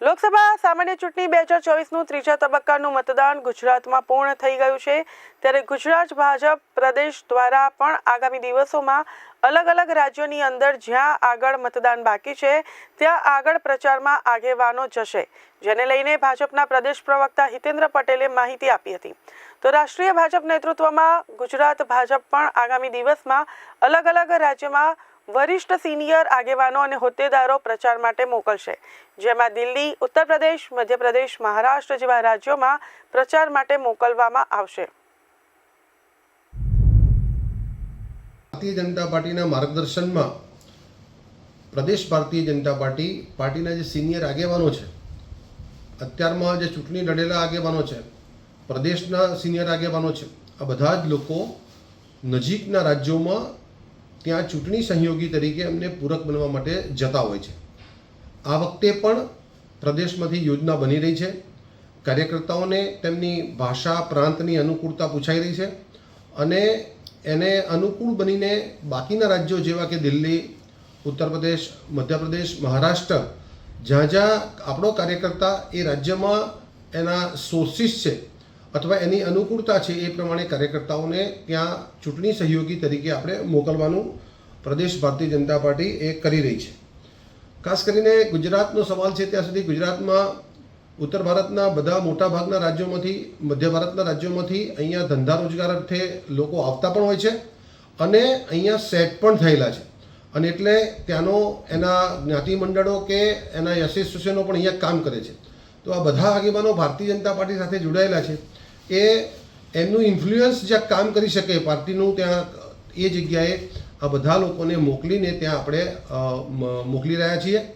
લોકસભા સામાન્ય ચૂંટણી બે હજાર ચોવીસનું ત્રીજા તબક્કાનું મતદાન ગુજરાતમાં પૂર્ણ થઈ ગયું છે. ત્યારે ગુજરાત ભાજપ પ્રદેશ દ્વારા પણ આગામી દિવસોમાં અલગ અલગ રાજ્યોની અંદર જ્યાં આગળ મતદાન બાકી છે, ત્યાં આગળ પ્રચારમાં આગેવાનો જશે. જેને લઈને ભાજપના પ્રદેશ પ્રવક્તા હિતેન્દ્ર પટેલે માહિતી આપી હતી. તો રાષ્ટ્રીય ભાજપ નેતૃત્વમાં ગુજરાત ભાજપ પણ આગામી દિવસમાં અલગ અલગ રાજ્યમાં વરિષ્ઠ સિનિયર આગેવાનો અને હોદ્દેદારો પ્રચાર માટે મોકલશે. જેમાં દિલ્હી ઉત્તર પ્રદેશ મધ્યપ્રદેશ, મહારાષ્ટ્ર જેવા રાજ્યોમાં પ્રચાર માટે મોકલવામાં આવશે. ભારતીય જનતા પાર્ટીના માર્ગદર્શનમાં પ્રદેશ ભારતીય જનતા પાર્ટી, પાર્ટીના જે સિનિયર આગેવાનો છે, અત્યારમાં જે ચૂંટણી લડેલા આગેવાનો છે, પ્રદેશના સિનિયર આગેવાનો છે, આ બધા જ લોકો નજીકના રાજ્યોમાં ત્યાં ચૂંટણી સહયોગી તરીકે એમને પૂરક બનવા માટે જતા હોય છે. આ વખતે પણ પ્રદેશમાંથી યોજના બની રહી છે. કાર્યકર્તાઓને તેમની ભાષા પ્રાંતની અનુકૂળતા પૂછાઈ રહી છે અને એને અનુકૂળ બનીને બાકીના રાજ્યો જેવા કે દિલ્હી, ઉત્તર પ્રદેશ મધ્યપ્રદેશ મહારાષ્ટ્ર, જ્યાં જ્યાં આપણો કાર્યકર્તા એ રાજ્યમાં એના સોર્સિસ છે અથવા એની અનુકૂળતા છે એ પ્રમાણે કાર્યકર્તાઓને ત્યાં ચૂંટણી સહયોગી તરીકે આપણે મોકલવાનું પ્રદેશ ભારતીય જનતા પાર્ટી એ કરી રહી છે. ખાસ કરીને ગુજરાતનો સવાલ છે ત્યાં સુધી ગુજરાતમાં ઉત્તર ભારતના બધા મોટા ભાગના રાજ્યોમાંથી, મધ્ય ભારતના રાજ્યોમાંથી અહીંયા ધંધા રોજગાર અર્થે લોકો આવતા પણ હોય છે અને અહીંયા સેટ પણ થયેલા છે. અને એટલે ત્યાંનો એના જ્ઞાતિ મંડળો કે એના એસોસિએશનો પણ અહીંયા કામ કરે છે. તો આ બધા આગેવાનો ભારતીય જનતા પાર્ટી સાથે જોડાયેલા છે. એ એમનું ઇન્ફ્લુઅન્સ જ્યાં કામ કરી શકે, પાર્ટીનું ત્યાં, એ જગ્યાએ આ બધા લોકોને મોકલીને ત્યાં આપણે મોકલી રહ્યા છીએ.